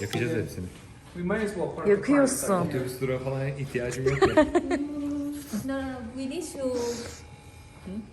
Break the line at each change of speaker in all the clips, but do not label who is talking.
Yakacağız hepsini.
We might as well park
Yakıyorsun.
Otobüs durağı falan ihtiyacım yok ya.
No, no, no. We need to.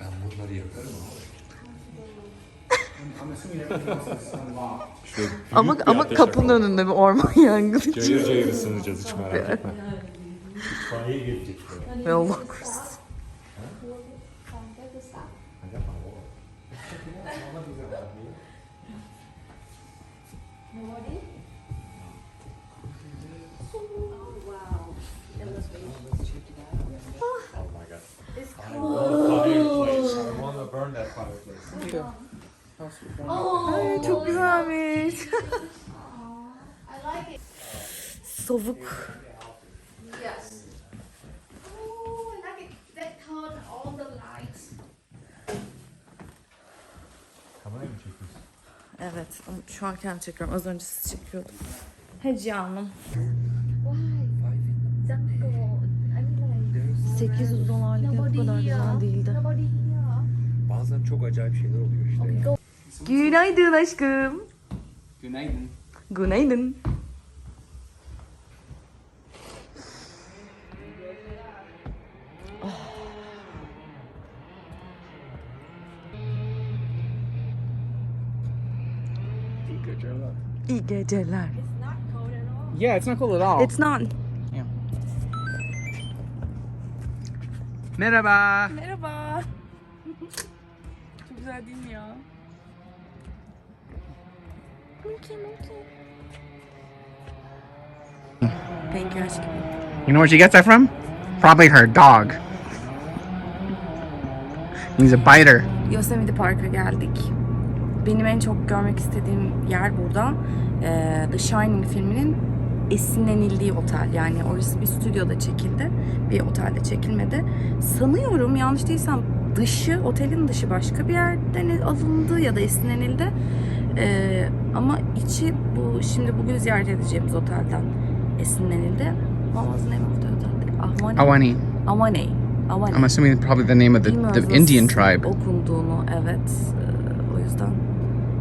ben bunları yakarım abi.
I'm assuming everything else is unlocked.
Şöyle büyük
Ama
bir
ama
ateş
kapının
yakalım.
önünde bir orman yangını çıktı.
Cayır cayır ısınacağız hiç merak etme. İtfaiye gelecek şuraya.
Ve Allah korusun.
Lights.
Kamerayı mı çekiyorsun?
Evet şu an kendim çekiyorum. Az önce siz çekiyordum. He canım.
Why? Jungle. I mean like
800 dolarlık bu kadar güzel değildi.
Bazen çok acayip şeyler oluyor işte.
Günaydın aşkım.
Günaydın.
Günaydın. Geceler.
Yeah, it's not cold at all.
It's not.
Merhaba.
Merhaba. Çok güzel değil mi ya? Monkey monkey. Thank you aşkım.
You know where she gets that from? Probably her dog. He's a biter.
Yosemite Park'a geldik. Benim en çok görmek istediğim yer burada. Ee, The Shining filminin esinlenildiği otel. Yani orası bir stüdyoda çekildi. Bir otelde çekilmedi. Sanıyorum yanlış değilsem dışı, otelin dışı başka bir yerden alındı ya da esinlenildi. Ee, ama içi bu şimdi bugün ziyaret edeceğimiz otelden esinlenildi. What was the name of the hotel?
Awani.
Avane. Avane.
I'm assuming probably the name of the, the Indian tribe.
Okunduğunu evet. Ee, o yüzden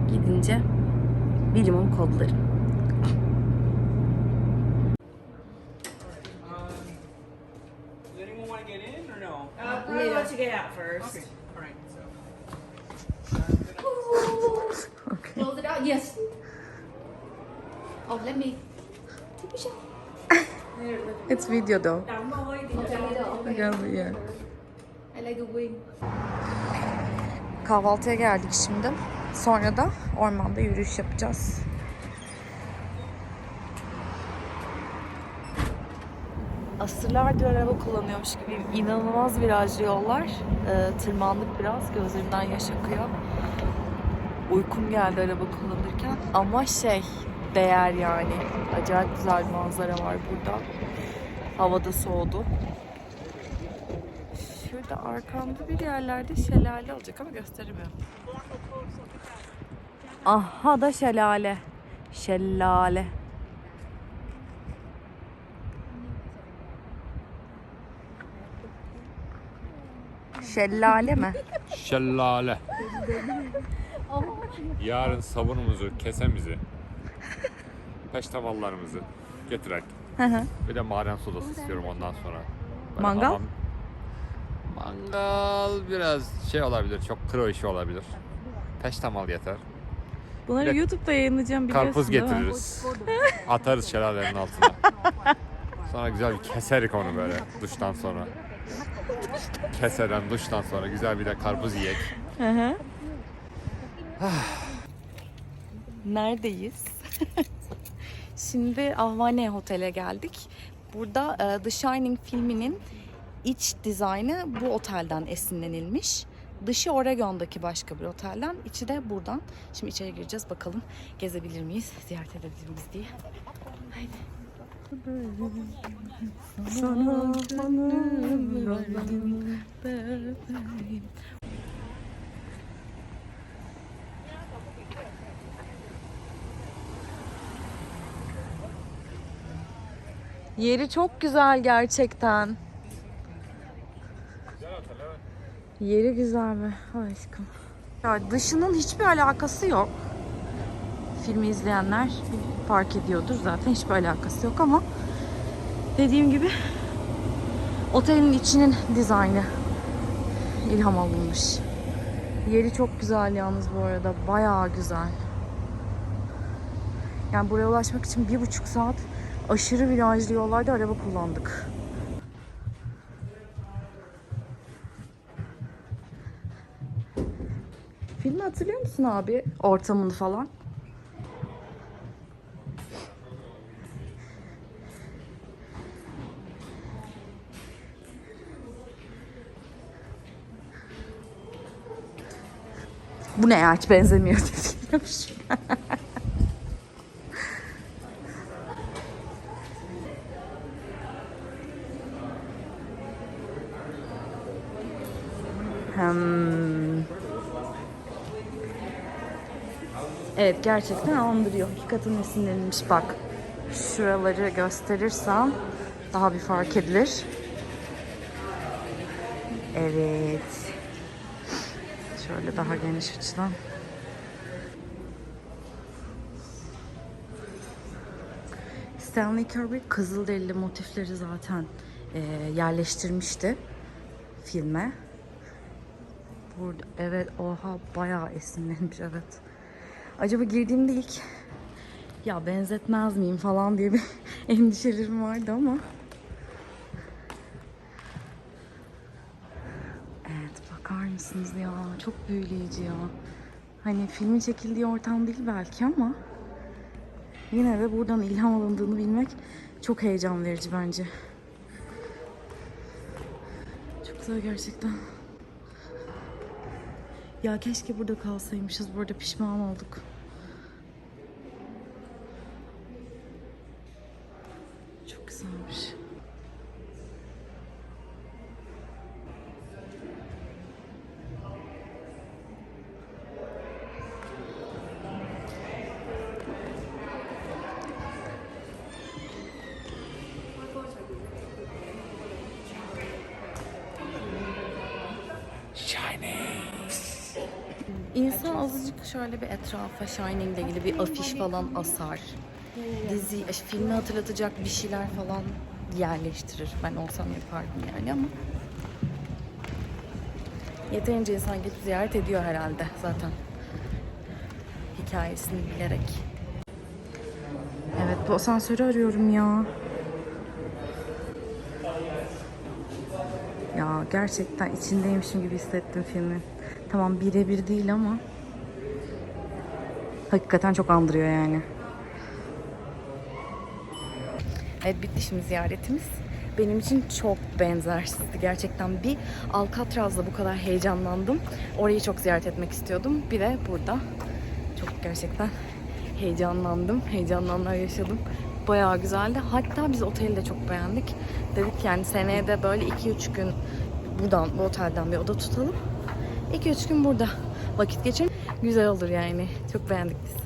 gidince bilimum kodlarım.
Does anyone want to get in or no?
We're gonna let you get out first.
Okay. All right. So.
Close it out. Yes. Oh, let me. Take a shot.
It's video though.
Okay, okay.
Gel buraya.
I like the wing.
Kahvaltıya geldik şimdi. Sonra da ormanda yürüyüş yapacağız. Asırlardır araba kullanıyormuş gibiyim. İnanılmaz virajlı yollar. Ee, tırmandık biraz. Gözlerimden yaş akıyor. Uykum geldi araba kullanırken. Ama şey, değer yani. Acayip güzel bir manzara var burada. Havada soğudu. Şurada arkamda bir yerlerde şelale olacak ama gösteremiyorum. Aha da şelale. Şelale. Şelale mi?
Şelale. Yarın sabunumuzu, kesemizi, peştemallarımızı getirek.
Hı hı.
Bir de maden sodası istiyorum ondan sonra. Böyle
Mangal?
hamam- Mangal biraz şey olabilir, çok kro işi olabilir. Peştemal yeter.
Bunları
Bir de
YouTube'da yayınlayacağım biliyorsun
Karpuz
değil mi?
getiririz. Atarız şelalenin altına. Sonra güzel bir keserik onu böyle duştan sonra. Keseren duştan sonra güzel bir de karpuz yiyek.
Hı hı. Neredeyiz? Şimdi Ahvane Hotel'e geldik. Burada e, The Shining filminin iç dizaynı bu otelden esinlenilmiş. Dışı Oregon'daki başka bir otelden, içi de buradan. Şimdi içeri gireceğiz bakalım gezebilir miyiz, ziyaret edebilir miyiz diye. Haydi. Yeri çok güzel gerçekten. Yeri güzel mi? Aşkım. Ya dışının hiçbir alakası yok. Filmi izleyenler fark ediyordur zaten hiçbir alakası yok ama dediğim gibi otelin içinin dizaynı ilham alınmış. Yeri çok güzel yalnız bu arada. Bayağı güzel. Yani buraya ulaşmak için bir buçuk saat aşırı virajlı yollarda araba kullandık. Filmi hatırlıyor musun abi? Ortamını falan. Bu ne ya hiç benzemiyor dediyormuş. Gerçekten andırıyor. Hakikaten esinlenilmiş bak. Şuraları gösterirsem daha bir fark edilir. Evet. Şöyle daha geniş açıdan. Stanley Kubrick Kızılderili motifleri zaten e, yerleştirmişti filme. Burada evet oha bayağı esinlenmiş evet. Acaba girdiğimde ilk ya benzetmez miyim falan diye bir endişelerim vardı ama Evet bakar mısınız ya çok büyüleyici ya. Hani filmin çekildiği ortam değil belki ama yine de buradan ilham alındığını bilmek çok heyecan verici bence. Çok güzel gerçekten. Ya keşke burada kalsaymışız. Burada pişman olduk. Şöyle bir etrafa Shining ile ilgili bir afiş falan asar. Dizi, e, filmi hatırlatacak bir şeyler falan yerleştirir. Ben olsam yapardım yani ama yeterince insan gidip ziyaret ediyor herhalde zaten. Hikayesini bilerek. Evet bu asansörü arıyorum ya. Ya gerçekten içindeymişim gibi hissettim filmin. Tamam birebir değil ama hakikaten çok andırıyor yani. Evet bitti şimdi ziyaretimiz. Benim için çok benzersizdi gerçekten. Bir Alcatraz'da bu kadar heyecanlandım. Orayı çok ziyaret etmek istiyordum. Bir de burada çok gerçekten heyecanlandım. Heyecanlanlar yaşadım. Bayağı güzeldi. Hatta biz oteli de çok beğendik. Dedik yani seneye de böyle 2-3 gün buradan, bu otelden bir oda tutalım. 2-3 gün burada vakit geçirelim. Güzel olur yani. Çok beğendik biz.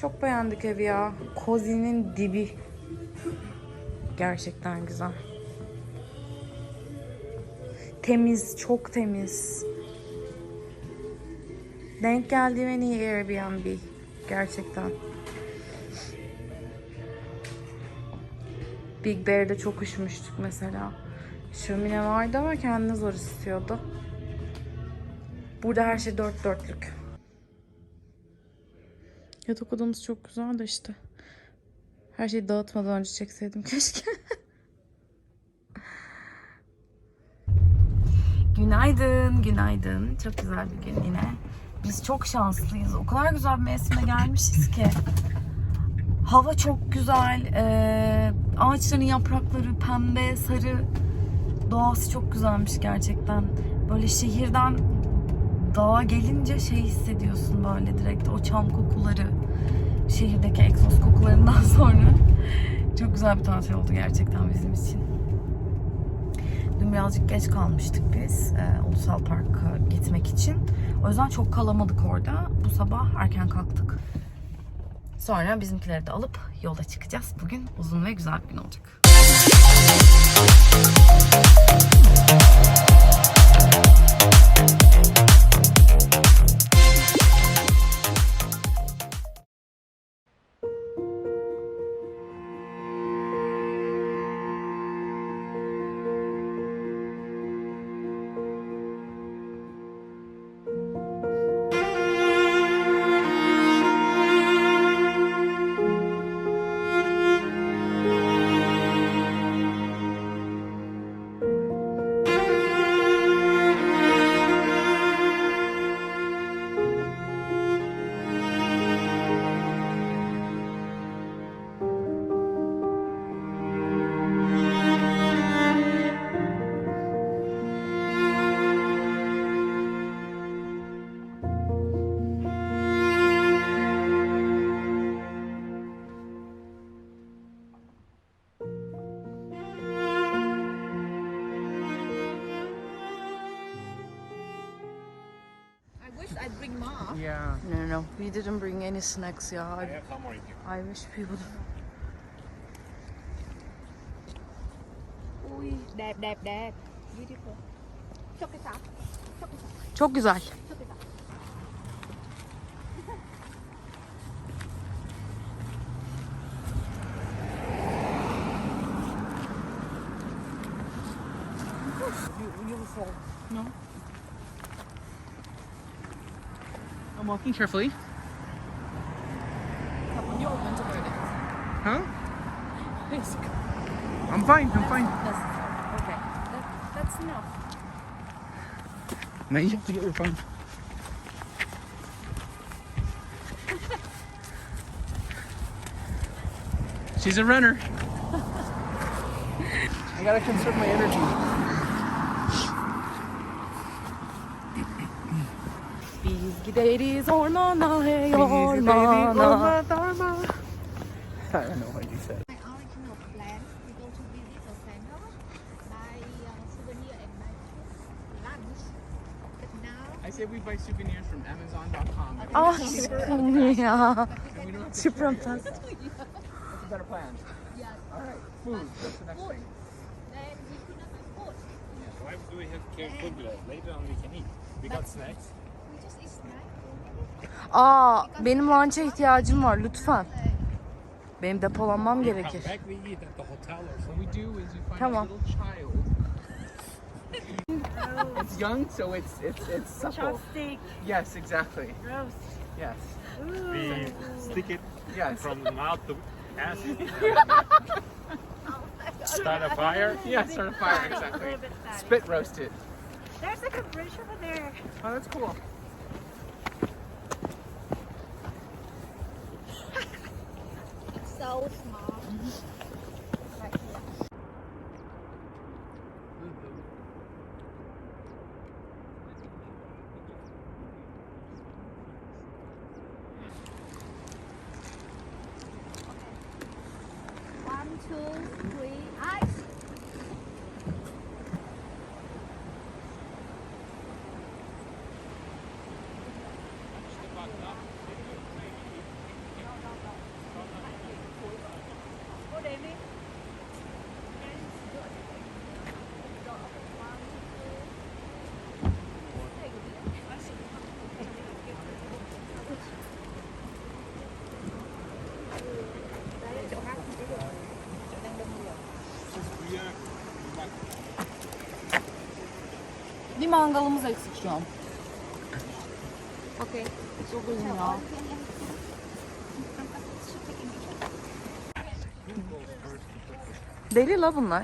Çok beğendik evi ya. Cozy'nin dibi. Gerçekten güzel. Temiz, çok temiz. Denk geldiğim en iyi Airbnb. Gerçekten. Big Bear'de çok üşümüştük mesela. Şömine vardı ama kendini zor istiyordu. Burada her şey dört dörtlük. Yatak odamız çok güzel de işte. Her şeyi dağıtmadan önce çekseydim keşke. Günaydın, günaydın. Çok güzel bir gün yine. Biz çok şanslıyız. O kadar güzel bir mevsime gelmişiz ki. Hava çok güzel. Ee, ağaçların yaprakları pembe, sarı. Doğası çok güzelmiş gerçekten. Böyle şehirden dağa gelince şey hissediyorsun böyle direkt o çam kokuları, şehirdeki egzoz kokularından sonra. Çok güzel bir tatil oldu gerçekten bizim için. Dün birazcık geç kalmıştık biz e, Ulusal Park'a gitmek için. O yüzden çok kalamadık orada. Bu sabah erken kalktık. Sonra bizimkileri de alıp yola çıkacağız. Bugün uzun ve güzel bir gün olacak. We didn't bring any snacks ya. I, I wish we would.
Ui, đẹp đẹp đẹp. Beautiful. Chúc cái sao?
Çok güzel.
I'm walking carefully. Huh? I'm fine. I'm fine.
Okay. That, that's enough.
Now you have to get your phone. She's a runner. I gotta conserve my energy.
Biz gideriz ormana hey ormana.
I don't know said
we buy
souvenirs from Amazon.com.
Ah ya.
We don't have to carry-. What's a better plan?
yes,
All right, food. That's the next
food.
thing.
Then we could not buy food.
Why do we have to carry food with us? Later on we can eat. We got snacks.
We just eat snack.
Aa, benim lunch'a ihtiyacım var lütfen. Benim depolanmam gerekir.
Back we eat at the hotel or
What we do is we find
Come
a
on.
little child. it's young, so it's it's it's supple. Yes, exactly. Yes.
We stick it
Yes.
from the mouth to ass. Start a fire.
Yeah, start a fire, exactly. Spit roast it.
There's like a bridge over there.
Oh, that's cool.
Bir mangalımız eksik şu an.
Okey.
Çok uzun ya. Deli la bunlar.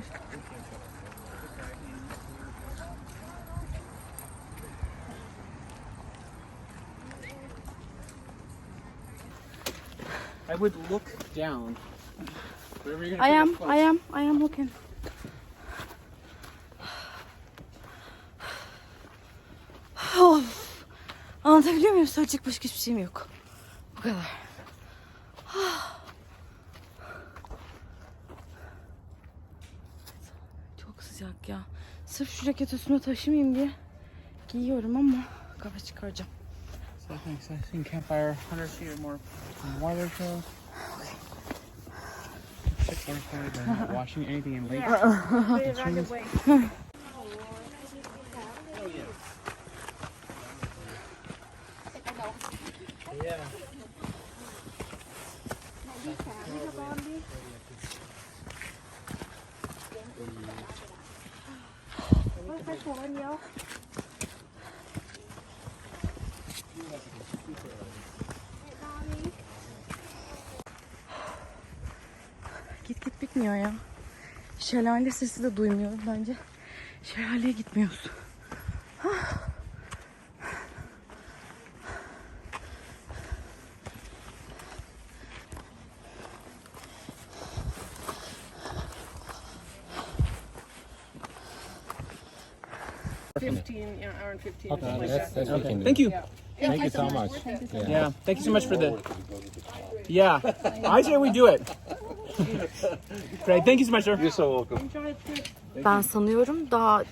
I would look down.
I am, I am, I am looking. Anlatabiliyor muyum? Söyleyecek başka hiçbir şeyim yok. Bu kadar. Çok sıcak ya. Sırf şu ceket üstüme taşımayayım diye giyiyorum ama kafa çıkaracağım.
So thanks. I think campfire 100 feet or more from water show. Check water flow, they're not washing anything in lake.
Git git bitmiyor ya. Şelale sesi de duymuyorum bence. Şelaleye gitmiyoruz.
Fifteen, yeah, hour and fifteen.
That's, that's what we can do.
Thank you.
Thank you so much.
Yeah, thank you so much for the. Yeah, I say we do it. Great, thank you so much, sir. You're so welcome.
Ben sanıyorum daha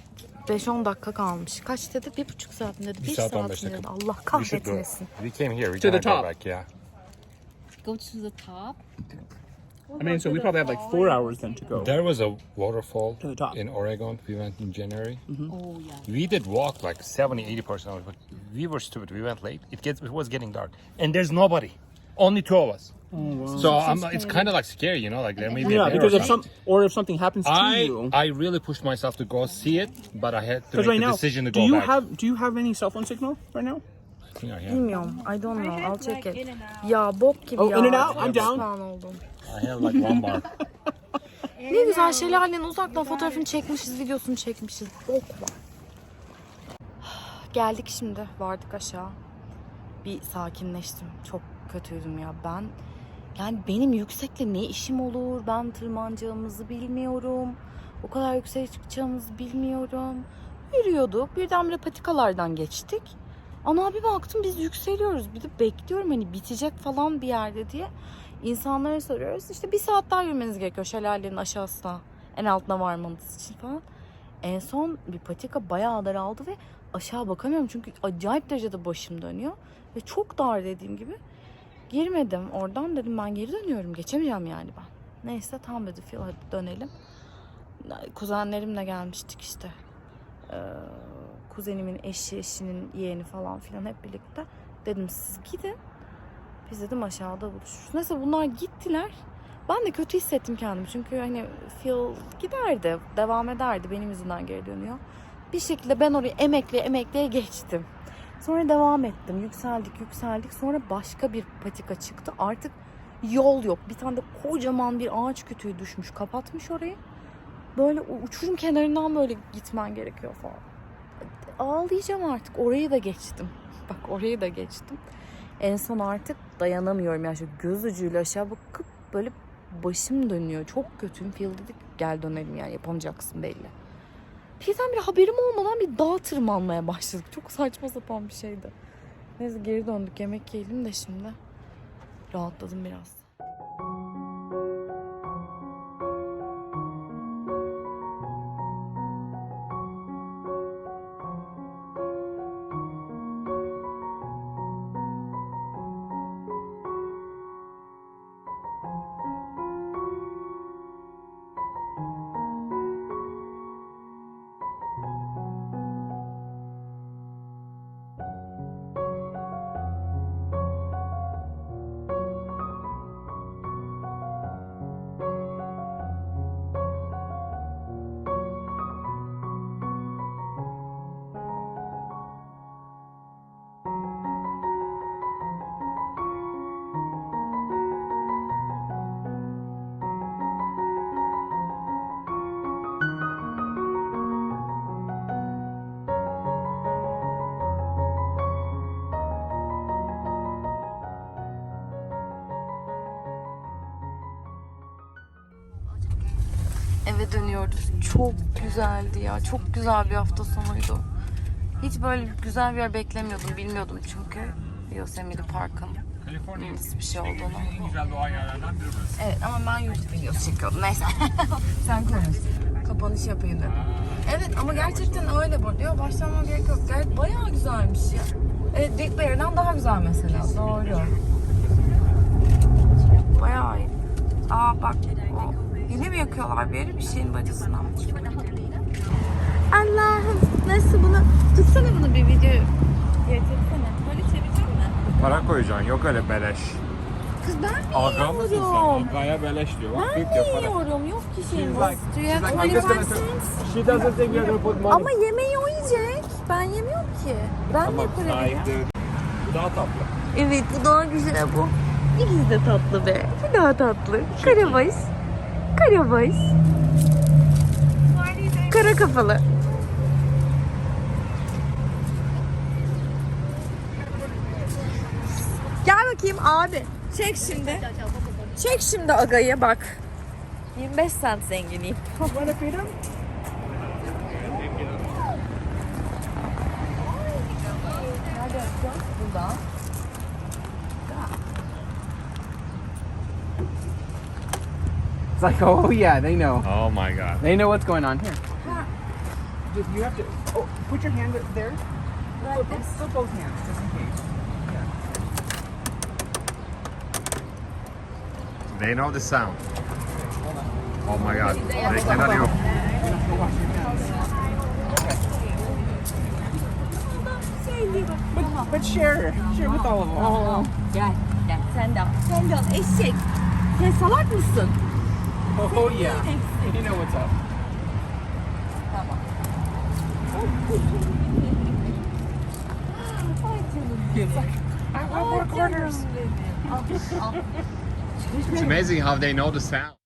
5-10 dakika kalmış. Kaç dedi? Bir buçuk saat mi dedi? Bir,
saat,
saat,
15
mi dedi?
dakika.
Allah
We should go.
kahretmesin.
We came here. We
To the
gotta go
top.
back. Yeah.
Go to the top.
I mean, so we probably have like four hours then to go.
There was a waterfall
To the top.
in Oregon. We went in January. Mm-hmm.
Oh yeah.
We did walk like 70, 80 percent of it, but we were stupid. We went late. It gets it was getting dark, and there's nobody. Only two of us. Oh, so I'm, it's um, kind of like scary, you know, like there may be a
Yeah,
bear
because
or
if some
something.
or if something happens to
I
you.
I really pushed myself to go see it, but I had to
Because
make
right
the
now,
decision to
do
go
you
back.
have do you have any cell phone signal right now?
Bilmiyorum. I don't know. I'll check it. Ya bok gibi
Oh,
ya.
in and out?
Çok
I'm down.
pişman oldum.
I have like one bar.
Ne güzel şelalenin uzaktan fotoğrafını çekmişiz, videosunu çekmişiz. Bok var. Geldik şimdi. Vardık aşağı. Bir sakinleştim. Çok kötüydüm ya. Ben yani benim yüksekle ne işim olur? Ben tırmanacağımızı bilmiyorum. O kadar yükseğe çıkacağımızı bilmiyorum. Yürüyorduk. Birdenbire patikalardan geçtik. Ana bir baktım biz yükseliyoruz. Bir de bekliyorum hani bitecek falan bir yerde diye. İnsanlara soruyoruz. İşte bir saat daha yürümeniz gerekiyor şelalenin aşağısına. En altına varmanız için falan. En son bir patika bayağı daraldı ve aşağı bakamıyorum. Çünkü acayip derecede başım dönüyor. Ve çok dar dediğim gibi. Girmedim oradan dedim ben geri dönüyorum. Geçemeyeceğim yani ben. Neyse tamam dedi Phil hadi dönelim. Kuzenlerimle gelmiştik işte. Ee, kuzenimin eşi, eşinin yeğeni falan filan hep birlikte. Dedim siz gidin. Biz dedim aşağıda buluşuruz. Neyse bunlar gittiler. Ben de kötü hissettim kendimi. Çünkü hani Phil giderdi. Devam ederdi. Benim yüzümden geri dönüyor. Bir şekilde ben orayı emekleye emekleye geçtim. Sonra devam ettim. Yükseldik yükseldik. Sonra başka bir patika çıktı. Artık yol yok. Bir tane de kocaman bir ağaç kütüğü düşmüş. Kapatmış orayı. Böyle uçurum kenarından böyle gitmen gerekiyor falan. Ağlayacağım artık. Orayı da geçtim. Bak orayı da geçtim. En son artık dayanamıyorum. Yani şu göz ucuyla aşağı bakıp böyle başım dönüyor. Çok kötüyüm. Phil dedik gel dönelim yani yapamayacaksın belli. Birden bir haberim olmadan bir dağ tırmanmaya başladık. Çok saçma sapan bir şeydi. Neyse geri döndük yemek yiyelim de şimdi. Rahatladım biraz. Eve dönüyoruz. Çok güzeldi ya. Çok güzel bir hafta sonuydu. Hiç böyle güzel bir yer beklemiyordum. Bilmiyordum çünkü Yosemite Park'ın nasıl bir şey olduğunu.
En güzel doğa yerlerden biri burası.
Evet ama ben YouTube videosu çekiyordum. Neyse. Sen konuş. Kapanış yapayım dedim. Evet ama gerçekten öyle bu diyor. Başlamama gerek yok. Gayet bayağı güzelmiş ya. Evet Big Bear'den daha güzel mesela. Doğru. Bayağı iyi. Aa bak yine mi yakıyorlar bir yeri bir şeyin bacasına mı? Allah'ım nasıl bunu tutsana bunu bir video getirsene. Böyle çevireceğim mi?
Para koyacaksın yok öyle beleş.
Kız ben mi
Aga mısın sen? Agaya beleş diyor. Bak
Ben
para.
yiyorum? Yok ki şeyim.
like-
Do you have
like, I'm just
25
gonna-
cents?
She doesn't think you're gonna put money.
Ama yemeği o yiyecek. Ben yemiyorum ki. Ben
Tamam
ne para.
Bu daha tatlı.
Evet bu daha güzel bu. İkisi de tatlı be. Bu daha tatlı. Karabaş. Karabaş. Kara kafalı. Gel bakayım abi. Çek şimdi. Çek şimdi agayı bak. 25 cent zenginiyim. Burada.
It's like, oh yeah, they know.
Oh my god.
They know what's going on here. Just you have to. Oh, put your hand there. Put, put, put both hands just in case.
They know the sound. Oh my god. They cannot even.
But, but share, share with all of them.
Gel, gel. Sen de al. Sen de al. Eşek. Sen salak mısın?
Oh yeah, you know what's up. It's like, I want more quarters.
It's amazing how they know the sound.